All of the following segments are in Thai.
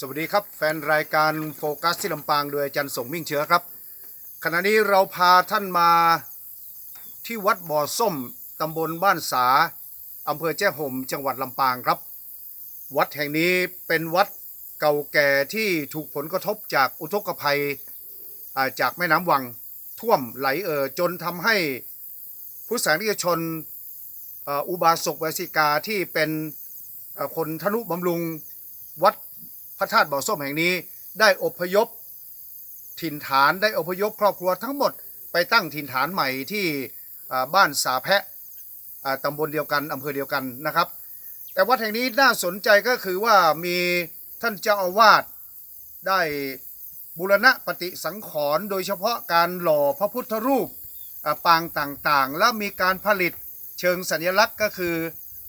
สวัสดีครับแฟนรายการโฟกัสที่ลำปางโดยอาจารย์สงมิ่งเชื้อครับ ขณะนี้เราพาท่านมาที่วัดบ่อส้มตำบลบ้านสาอำเภอแจ้ห่มจังหวัดลำปางครับ วัดแห่งนี้เป็นวัดเก่าแก่ที่ถูกผลกระทบจากอุทกภัยาจากแม่น้ำวังท่วมไหลเอ่อจนทำให้พุทธศาสนิกชนอุบาสกบาสิกาที่เป็นคนทนุบำรุงวัด พระธาตุบ่อส้มแห่งนี้ได้อพยพถิ่นฐานได้อพยพครอบครัวทั้งหมดไปตั้งถิ่นฐานใหม่ที่บ้านสาแพะตำบลเดียวกันอำเภอเดียวกันนะครับ แต่วัดแห่งนี้น่าสนใจก็คือว่ามีท่านเจ้าอาวาสได้บูรณะปฏิสังขรณ์โดยเฉพาะการหล่อพระพุทธรูปปางต่างๆ และมีการผลิตเชิงสัญลักษณ์ก็คือ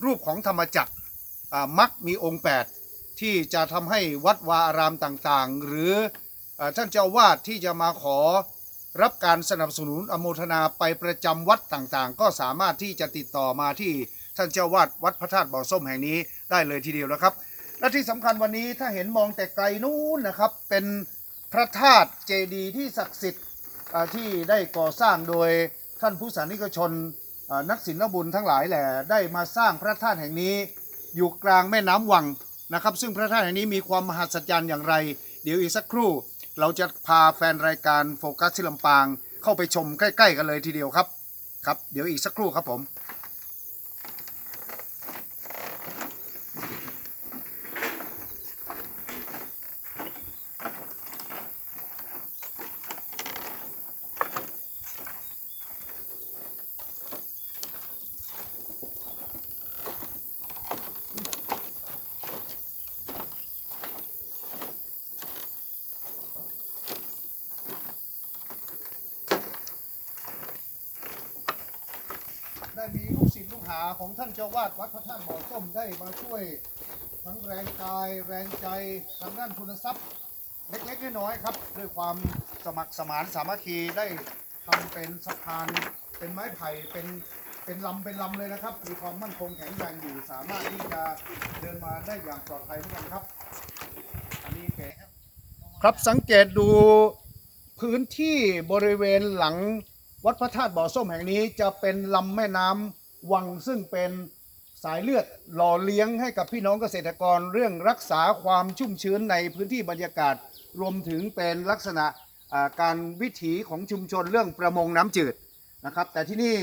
รูปของธรรมจักรมักมีองค์ 8 ที่จะทำให้วัดวาอารามต่างๆ หรือท่านเจ้าวาดที่จะมาขอรับการสนับสนุนอโมทนาไปประจำวัดต่างๆ ก็สามารถที่จะติดต่อมาที่ท่านเจ้าวาดวัดพระธาตุบ่อส้มแห่งนี้ได้เลยทีเดียวนะครับ และที่สำคัญวันนี้ถ้าเห็นมองแต่ไกลนู้นนะครับเป็นพระธาตุเจดีย์ที่ศักดิ์สิทธิ์ที่ได้ก่อสร้างโดยท่านผู้สานิกชนนักศิลบุญทั้งหลายแหละได้มาสร้างพระธาตุแห่งนี้ อยู่กลางแม่น้ำวัง นะครับ ซึ่งพระธาตุแห่งนี้มีความมหัศจรรย์อย่างไร เดี๋ยวอีกสักครู่ เราจะพาแฟนรายการโฟกัสที่ลำปาง เข้าไปชมใกล้ ๆ กันเลยทีเดียวครับครับ เดี๋ยวอีกสักครู่ครับผม ได้มีลูกศิษย์ลูก หาของท่านเจ้าวาดวัดพระธาตุบ่อส้มได้มาช่วยทั้งแรงกายแรงใจทางด้านทุนทรัพย์ เล็กๆน้อยๆครับ ด้วยความสมัครสมานสามัคคีได้ทำเป็นสะพานเป็นไม้ไผ่เป็นเป็นลำเป็นลำเลยนะครับ มีความมั่นคงแข็งแรงอยู่สามารถที่จะเดินมาได้อย่างปลอดภัยทุกคนครับ อันนี้เป็นครับสังเกตดูพื้นที่บริเวณหลังวัดพระธาตุบ่อส้มแห่งนี้จะเป็นลำแม่น้ำ วังซึ่งเป็นสายเลือดหล่อเลี้ยงให้กับพี่น้องเกษตรกรเรื่องรักษาความชุ่มชื้นในพื้นที่บรรยากาศ รวมถึงเป็นลักษณะการวิถีของชุมชนเรื่องประมงน้ำจืดนะครับ แต่ที่นี่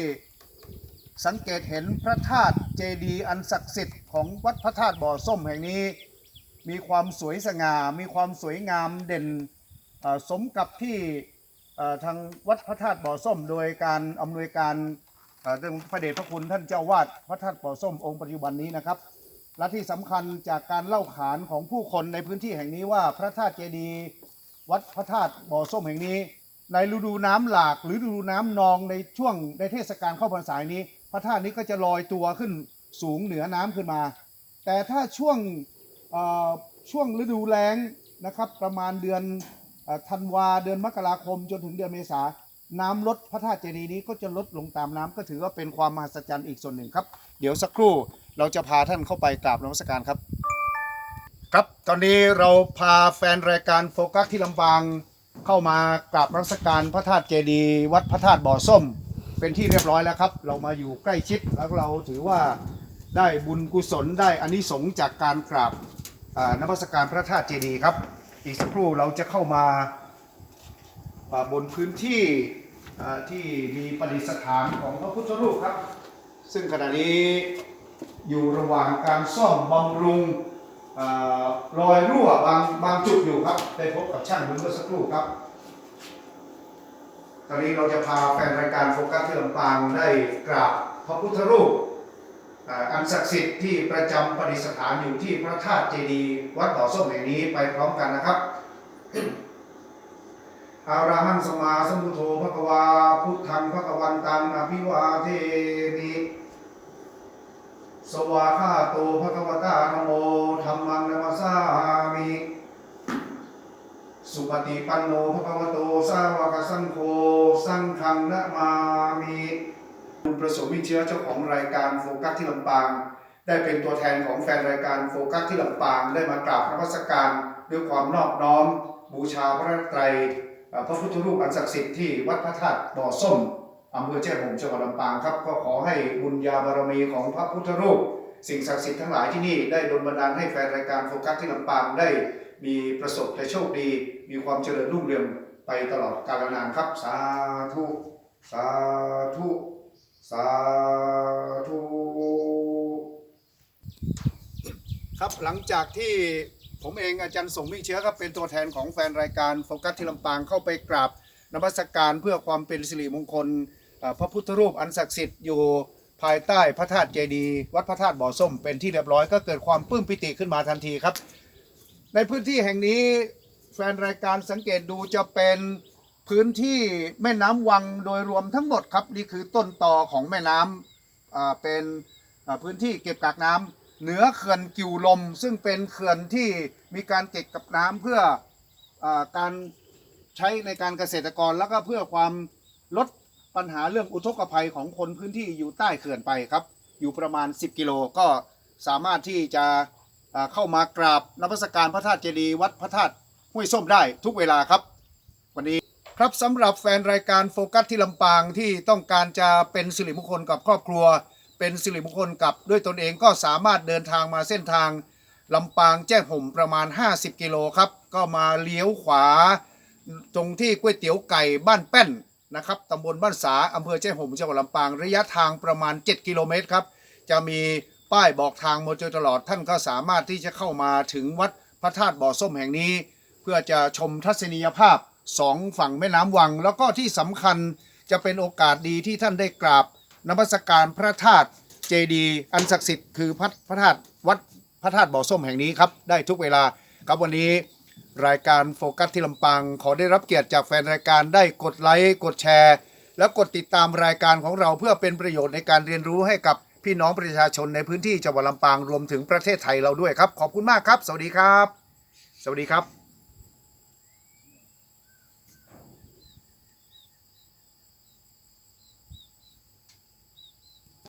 สังเกตเห็นพระธาตุเจดีย์อันศักดิ์สิทธิ์ของวัดพระธาตุบ่อส้มแห่งนี้ มีความสวยสง่ามีความสวยงามเด่นสมกับที่ทางวัดพระธาตุบ่อส้ม โดยการอำนวยการ อ่อเรื่องพระเดชพระคุณท่านเจ้าวาดพระธาตุบ่อส้มองค์ปัจจุบันนี้นะครับและที่สำคัญจากการเล่าขานของผู้คนในพื้นที่แห่งนี้ว่าพระธาตุเจดีย์วัดพระธาตุบ่อส้มแห่งนี้ ในฤดูน้ำหลากหรือฤดูน้ำนองในช่วงในเทศกาลเข้าพรรษานี้ พระธาตุนี้ก็จะลอยตัวขึ้นสูงเหนือน้ำขึ้นมา แต่ถ้าช่วงอ่อช่วงฤดูแล้งนะครับประมาณเดือนธันวาเดือนมกราคมจนถึงเดือนเมษา น้ำลดพระธาตุเจดีย์นี้ก็จะลดลงตามน้ำก็ถือว่าเป็นความมหัศจรรย์อีกส่วนหนึ่งครับ เดี๋ยวสักครู่เราจะพาท่านเข้าไปกราบนมัสการครับ ครับตอนนี้เราพาแฟนรายการโฟกัสที่ลำปางเข้ามากราบนมัสการพระธาตุเจดีย์วัดพระธาตุบ่อส้ม เป็นที่เรียบร้อยแล้วครับ เรามาอยู่ใกล้ชิดแล้วเราถือว่าได้บุญกุศลได้อานิสงส์จากการกราบอ่านมัสการพระธาตุเจดีย์ครับ อีกสักครู่เราจะเข้ามา บนพื้นที่ที่มีประดิษฐานของพระพุทธรูปครับ ซึ่งขณะนี้อยู่ระหว่างการซ่อมบำรุงอรอยรั่วบางบางจุดอยู่ครับได้พบกับช่างเมื่อสักครู่ครับ ตอนนี้เราจะพาแฟนรายการโฟกัสที่ลำปางได้กราบพระพุทธรูปอันศักดิ์สิทธิ์ที่ประจำประดิษฐานอยู่ที่พระธาตุเจดีย์วัดบ่อส้มแห่งนี้ไปพร้อมกันนะครับ อาราหังสมาสมุทโธภควา พุทธังภควันตังอภิวาเทมิสวาคาโตภควตานโมธรรมังนัสสามิสุปฏิปันโนภควโตสาวกสังโฆสังฆังนะมามิคุณประสมวิเชื้อเจ้าของรายการโฟกัสที่ลำปาง ได้เป็นตัวแทนของแฟนรายการโฟกัสที่ลำปางได้มากราบนมัสการด้วยความนอบน้อม บูชาพระไตร พระพุทธรูปอันศักดิ์สิทธิ์ที่วัดพระธาตุบ่อส้มอำเภอแจ้ห่มจังหวัดลำปางครับ ก็ขอให้บุญญาบารมีของพระพุทธรูป สิ่งศักดิ์สิทธิ์ทั้งหลายที่นี่ได้ดลบันดาลให้แฟนรายการโฟกัสที่ลำปางได้มีประสบและโชคดี มีความเจริญรุ่งเรืองไปตลอดกาลนานครับ สาธุ สาธุ สาธุ ครับหลังจากที่ ผมเองอาจารย์สงมิ่งเชื้อครับเป็นตัวแทนของแฟนรายการโฟกัสที่ลำปางเข้าไปกราบนมัสการเพื่อความเป็นสิริมงคลพระพุทธรูปอันศักดิ์สิทธิ์อยู่ภายใต้พระธาตุเจดีย์วัดพระธาตุบ่อส้มเป็นที่เรียบร้อยก็เกิดความปลื้มปิติขึ้นมาทันทีครับ ในพื้นที่แห่งนี้แฟนรายการสังเกตดูจะเป็นพื้นที่แม่น้ำวังโดยรวมทั้งหมดครับนี่คือต้นตอของแม่น้ำอ่าเป็นพื้นที่เก็บกักน้ำ เหนือเขื่อนกิวลม ซึ่งเป็นเขื่อนที่มีการเก็บกับน้ำเพื่ออการใช้ในการเกษตรกรแล้วก็เพื่อความลดปัญหาเรื่องอุทกภัยของคนพื้นที่อยู่ใต้เขื่อนไปครับ อยู่ประมาณ 10 กิโลก็สามารถที่จะเข้ามากราบนมัสการพระธาตุเจดีย์วัดพระธาตุห้วยส้มได้ทุกเวลาครับ วันนี้ครับสำหรับแฟนรายการโฟกัสที่ลำปางที่ต้องการจะเป็นสิริมงคลกับครอบครัว เป็นสิริมงคลกับด้วยตนเองก็สามารถเดินทางมาเส้นทางลำปางแจ้ห่มประมาณ 50 กิโลครับ ก็มาเลี้ยวขวา ตรงที่ก๋วยเตี๋ยวไก่บ้านแป้นนะครับตำบลบ้านสาอำเภอแจ้ห่มจังหวัดลำปางระยะทางประมาณ 7 กิโลเมตรครับ จะมีป้ายบอกทางมาโดยตลอดท่านก็สามารถที่จะเข้ามาถึงวัดพระธาตุบ่อส้มแห่งนี้ เพื่อจะชมทัศนียภาพสองฝั่งแม่น้ำวัง แล้วก็ที่สำคัญจะเป็นโอกาสดีที่ท่านได้กราบ นมัสการพระธาตุเจดีย์อันศักดิ์สิทธิ์คือพระพระธาตุวัดพระธาตุบ่อส้มแห่งนี้ครับได้ทุกเวลาครับวันนี้รายการโฟกัสที่ลำปางขอได้รับเกียรติจากแฟนรายการได้กดไลค์กดแชร์ และกดติดตามรายการของเราเพื่อเป็นประโยชน์ในการเรียนรู้ให้กับพี่น้องประชาชนในพื้นที่จังหวัดลำปางรวมถึงประเทศไทยเราด้วยครับ ขอบคุณมากครับ สวัสดีครับ สวัสดีครับ